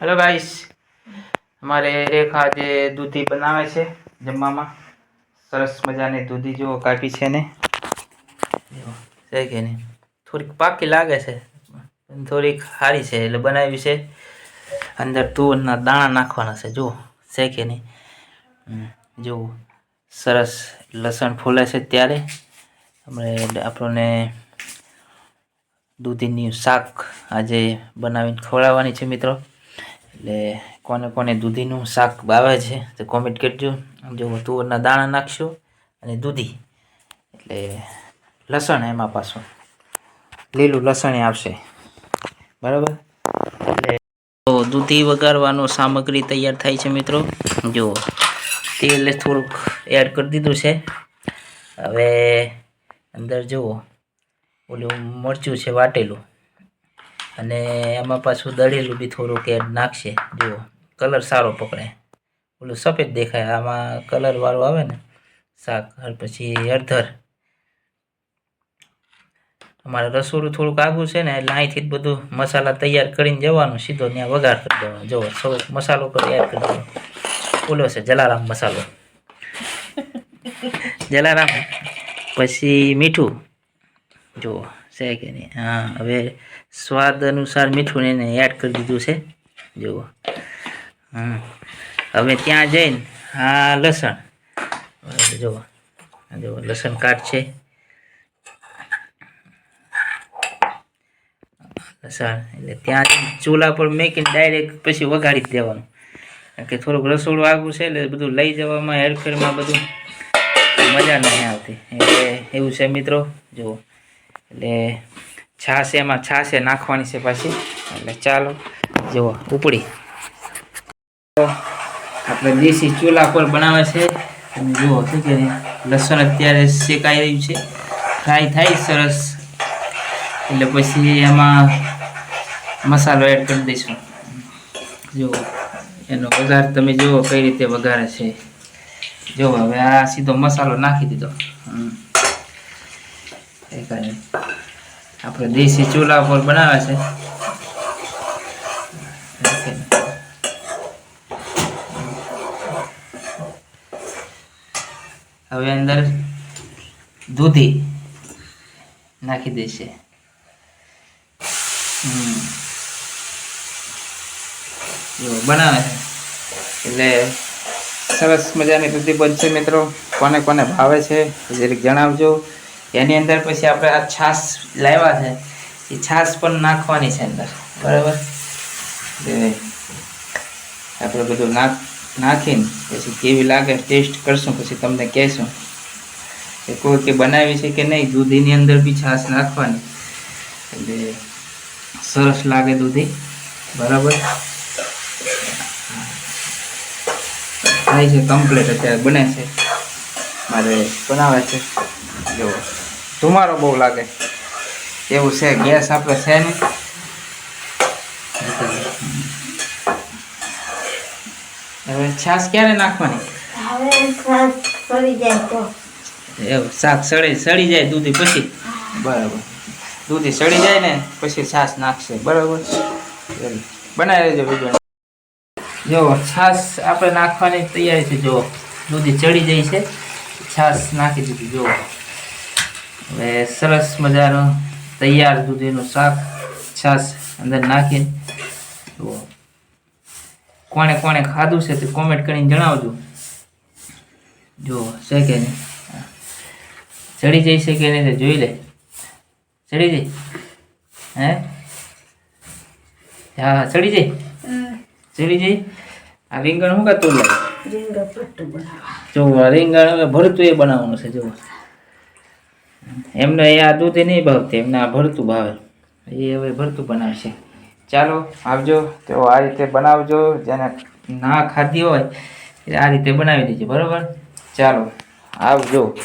Hello guys અમારે રેખા જે દૂધી બનાવે છે જમવામાં. સરસ મજાની દૂધી જો કાપી છે ને. છે કે નહીં? થોડીક પાકી લાગે છે. થોડીક સારી છે, એટલે બનાવી છે. અંદર તુવરના દાણા નાખવાના છે જો છે કે નહીં? જુઓ. સરસ લસણ ફૂલે છે ત્યારે. આપણે આપણને દૂધીની શાક આજે બનાવીને ખવડાવવાની છે, મિત્રો. એટલે કોને કોને દૂધીનું શાક ભાવે છે તો કોમેન્ટ કરજો. જો તુવરના દાણા નાખશો અને દૂધી. એટલે લસણ એમાં પાછું. લીલું લસણ આવશે. બરાબર? એટલે તો દૂધી વગાડવાનો સામગ્રી તૈયાર થાય છે મિત્રો. જો તેલ થોડુંક એડ કરી દીધું છે. હવે અંદર જુઓ. ઓલું મરચું છે વાટેલું. અને એમાં પાછું દળેલું બી થોડુંક એડ નાખશે. જુઓ, કલર સારો પકડે. ઓલું સફેદ દેખાય, આમાં કલરવાળું આવે ને, શાક પછી અડધર અમારે રસોડું થોડુંક આગું છે ને, એટલે અહીંથી જ બધું મસાલા તૈયાર કરીને જવાનું, સીધો ત્યાં વઘાર કરી દેવાનો. જુઓ, સૌ મસાલો તૈયાર કરી દેવાનો. ઓલો છે જલારામ મસાલો. જલારામ, પછી મીઠું. જુઓ. છે કે નહીં? હા, હવે સ્વાદ અનુસાર મીઠું એને એડ કરી દીધું છે. જુઓ. હા હવે ત્યાં જઈને હા લસણ. જુઓ. જુઓ, લસણ કાટ છે. લસણ. એટલે ત્યાં ચૂલા પર મેકીને ડાયરેક્ટ પછી વઘાડી જ દેવાનું. કે થોડુંક રસોડું આગું છે એટલે બધું લઈ જવામાં હેરફેરમાં બધું મજા નહીં આવતી. એટલે એવું છે મિત્રો. જુઓ. એટલે છાશ એમાં છાશે નાખવાની છે પાછી. એટલે ચાલો, જુઓ, ઉપડી. આપણે દેશી ચૂલા પર બનાવે છે. જુઓ, શું કે લસણ અત્યારે શેકાઈ રહ્યું છે. ફ્રાય થાય સરસ. એટલે પછી એમાં મસાલો એડ કરી દઈશું. જુઓ, એનો વઘાર તમે જુઓ કઈ રીતે વઘારે છે. જુઓ, હવે આ સીધો મસાલો નાખી દીધો. એ કાંઈ આપણે દેશી ચૂલા પર બનાવે છે. હવે અંદર દૂધી નાખી દેશે. બનાવે છે. એટલે સરસ મજાની દૂધી બનશે મિત્રો. કોને કોને ભાવે છે જરીક જણાવજો. એની અંદર પછી આપણે આ છાશ લાવ્યા છે, એ છાશ પણ નાખવાની છે અંદર. બરાબર? આપણે બધું નાખ, નાખીને પછી કેવી લાગે ટેસ્ટ કરશું, પછી તમને કહેશું. કે કોઈ કે બનાવી છે કે નહીં દૂધીની અંદર બી છાશ નાખવાની. એટલે સરસ લાગે દૂધી બરાબર? થાય છે કમ્પ્લીટ અત્યારે બને છે. મારે બનાવે છે. જો ધુમારો બહુ લાગે. એવું છે ગેસ આપણે છે નહીં હવે છાશ ક્યારે નાખવાની? એવું શાક સળી સડી જાય દૂધી પછી? બરાબર. દૂધી સડી જાય ને પછી છાશ નાખશે. બરાબર. બનાવી લેજો બીજો જો છાશ આપણે નાખવાની તૈયારી છે જો. દૂધી ચડી જાય છે છાશ નાખી દીધી જો. હવે સરસ મજાનું તૈયાર દૂધીનું શાક છાશ અંદર નાખીને જુઓ. કોણે કોણે ખાધું છે તે કોમેન્ટ કરીને જણાવજો. જો છે કે નહીં? ચડી જાય છે કે નહીં તે જોઈ લે. ચડી જાય? હે? હા ચડી જાય? ચડી જાય? આ રીંગણ શું કાતું લાગે રીંગણ જો રીંગણ ભરતું એ બનાવવાનું છે જો એમને એ આ દૂધ નહીં ભાવતી, એમને આ ભરતું ભાવે. એ હવે ભરતું બનાવશે. ચાલો, આવજો. તો આ રીતે બનાવજો, જેને ના ખાધી હોય આ રીતે બનાવી દેજો, બરાબર? ચાલો, આવજો.